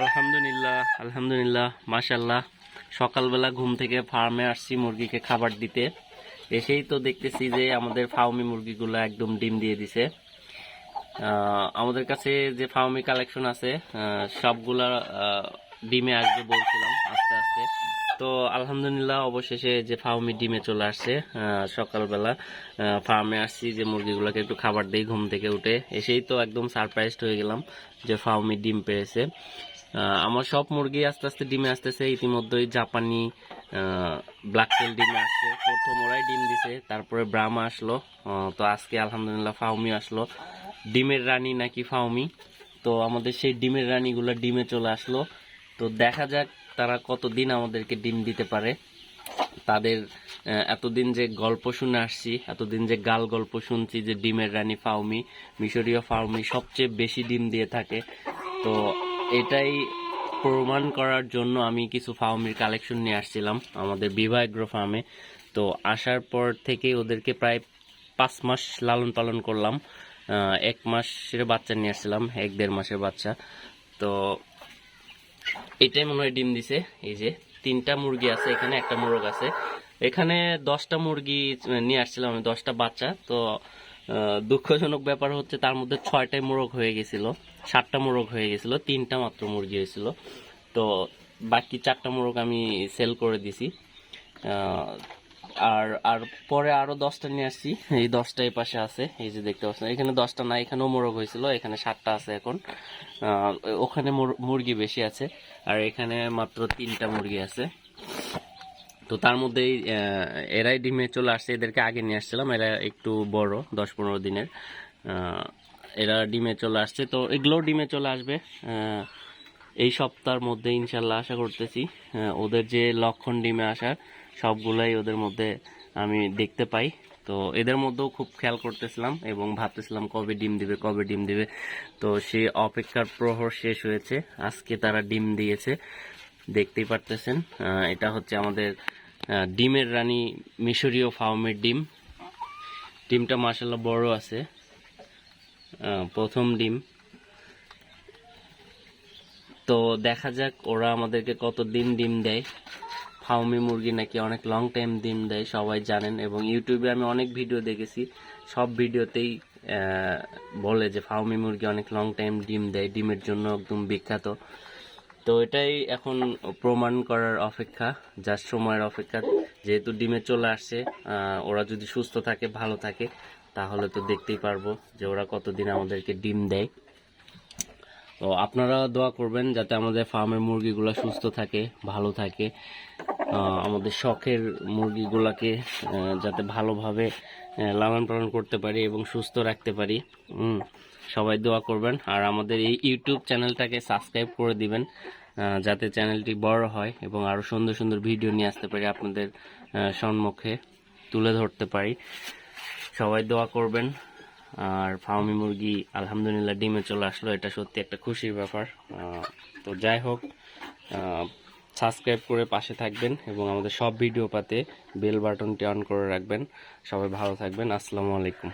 আলহামদুলিল্লাহ আলহামদুলিল্লাহ মাশাল্লাহ সকালবেলা ঘুম থেকে ফার্মে আসছি মুরগিকে খাবার দিতে। এসেই তো দেখতেছি যে আমাদের ফাউমি মুরগিগুলো একদম ডিম দিয়ে দিছে। আমাদের কাছে যে ফাউমি কালেকশন আছে সবগুলা ডিমে আসবে বলছিলাম আস্তে আস্তে। তো আলহামদুলিল্লাহ অবশেষে যে ফাউমি ডিমে চলে আসছে সকালবেলা ফার্মে আসছি যে মুরগিগুলোকে একটু খাবার দিই ঘুম থেকে উঠে। এসেই তো একদম সারপ্রাইজড হয়ে গেলাম যে ফাউমি ডিম পেয়েছে। আমার সব মুরগি আস্তে আস্তে ডিমে আসতেছে। ইতিমধ্যেই জাপানি ব্ল্যাক টেল ডিমে আসছে। প্রথম ওরাই ডিম দিছে, তারপরে ব্রাহ্মা আসলো। তো আজকে আলহামদুলিল্লাহ ফাউমি আসলো। ডিমের রানী নাকি ফাউমি তো আমাদের সেই ডিমের রানীগুলো ডিমে চলে আসলো। তো দেখা যাক তারা কতদিন আমাদেরকে ডিম দিতে পারে। তাদের এতদিন যে গল্প শুনে আসছি, এতদিন যে গাল গল্প শুনছি যে ডিমের রানী ফাউমি মিশরীয় ফাউমি সবচেয়ে বেশি ডিম দিয়ে থাকে। তো এটাই প্রমাণ করার জন্য আমি কিছু ফাউমির কালেকশন নিয়ে আসছিলাম, আমাদের বিবাহ এগ্রো ফার্মে তো আসার পর থেকে ওদেরকে প্রায় পাঁচ মাস লালন পালন করলাম। এক মাসের বাচ্চা নিয়ে আসছিলাম, এক দেড় মাসের বাচ্চা। তো এটাই মনে হয় ডিম দিছে, এই যে তিনটা মুরগি আছে, এখানে একটা মোরগ আছে। এখানে দশটা মুরগি নিয়ে আসছিলাম আমি, দশটা বাচ্চা। তো দুঃখজনক ব্যাপার হচ্ছে তার মধ্যে ছয়টাই মোরগ হয়ে গেছিল, সাতটা মোরগ হয়ে গেছিল, তিনটা মাত্র মুরগি হয়েছিল। তো বাকি চারটা মোরগ আমি সেল করে দিছি। আর আর পরে আরও দশটা নিয়ে আসছি, এই দশটা এই পাশে আছে, এই যে দেখতে পাচ্ছেন, এখানে দশটা না, এখানেও মোরগ হয়েছিল, এখানে সাতটা আছে এখন। ওখানে মুর- মুরগি বেশি আছে, আর এখানে মাত্র তিনটা মুরগি আছে। তো তার মধ্যেই এরাই ডিমে চলে আসছে, এদেরকে আগে নিয়ে আসছিলাম, এরা একটু বড়, দশ পনেরো দিনের। এরা ডিমে চলে আসছে, তো এগুলো ডিমে চলে আসবে। এই সপ্তাহের মধ্যে ইনশাল্লাহ আশা করতেছি ওদের যে লক্ষণ ডিমে আসার সবগুলাই ওদের মধ্যে আমি দেখতে পাই। তো এদের মধ্যেও খুব খেয়াল করতেছিলাম এবং ভাবতেছিলাম কবে ডিম দিবে, কবে ডিম দিবে। তো সে অপেক্ষার প্রহর শেষ হয়েছে, আজকে তারা ডিম দিয়েছে। দেখতেই পারতেছেন। এটা হচ্ছে আমাদের ডিমের রানী মিশরীয় ফার্মের ডিম। ডিমটা মাসাল্লাহ বড় আছে। প্রথম ডিম। তো দেখা যাক ওরা আমাদেরকে কতদিন ডিম দেয়। ফাউমি মুরগি নাকি অনেক লং টাইম ডিম দেয়, সবাই জানেন। এবং ইউটিউবে আমি অনেক ভিডিও দেখেছি। সব ভিডিওতেই বলে যে ফাউমি মুরগি অনেক লং টাইম ডিম দেয়। ডিমের জন্য একদম বিখ্যাত। তো এটাই এখন প্রমাণ করার অপেক্ষা, যার সময়ের অপেক্ষা। যেহেতু ডিমে চলে আসছে ওরা যদি সুস্থ থাকে, ভালো থাকে, তাহলে তো দেখতেই পারব যে ওরা কতদিন আমাদেরকে ডিম দেয়। তো আপনারা দোয়া করবেন যাতে আমাদের ফার্মের মুরগিগুলো সুস্থ থাকে, ভালো থাকে। আমাদের শখের মুরগিগুলোকে যাতে ভালোভাবে লালন পালন করতে পারি এবং সুস্থ রাখতে পারি। সবাই দোয়া করবেন। আর আমাদের এই ইউটিউব চ্যানেলটাকে সাবস্ক্রাইব করে দিবেন যাতে চ্যানেলটি বড় হয় এবং আরও সুন্দর সুন্দর ভিডিও নিয়ে আসতে পারি আপনাদের সম্মুখে তুলে ধরতে পারি। সবাই দোয়া করবেন। আর ফার্মি মুরগি আলহামদুলিল্লাহ ডিমে চলে আসলো, এটা সত্যি একটা খুশির ব্যাপার। তো যাই হোক সাবস্ক্রাইব করে পাশে থাকবেন এবং আমাদের সব ভিডিও পাতে বেল বাটনটি অন করে রাখবেন। সবাই ভালো থাকবেন। আসসালামু আলাইকুম।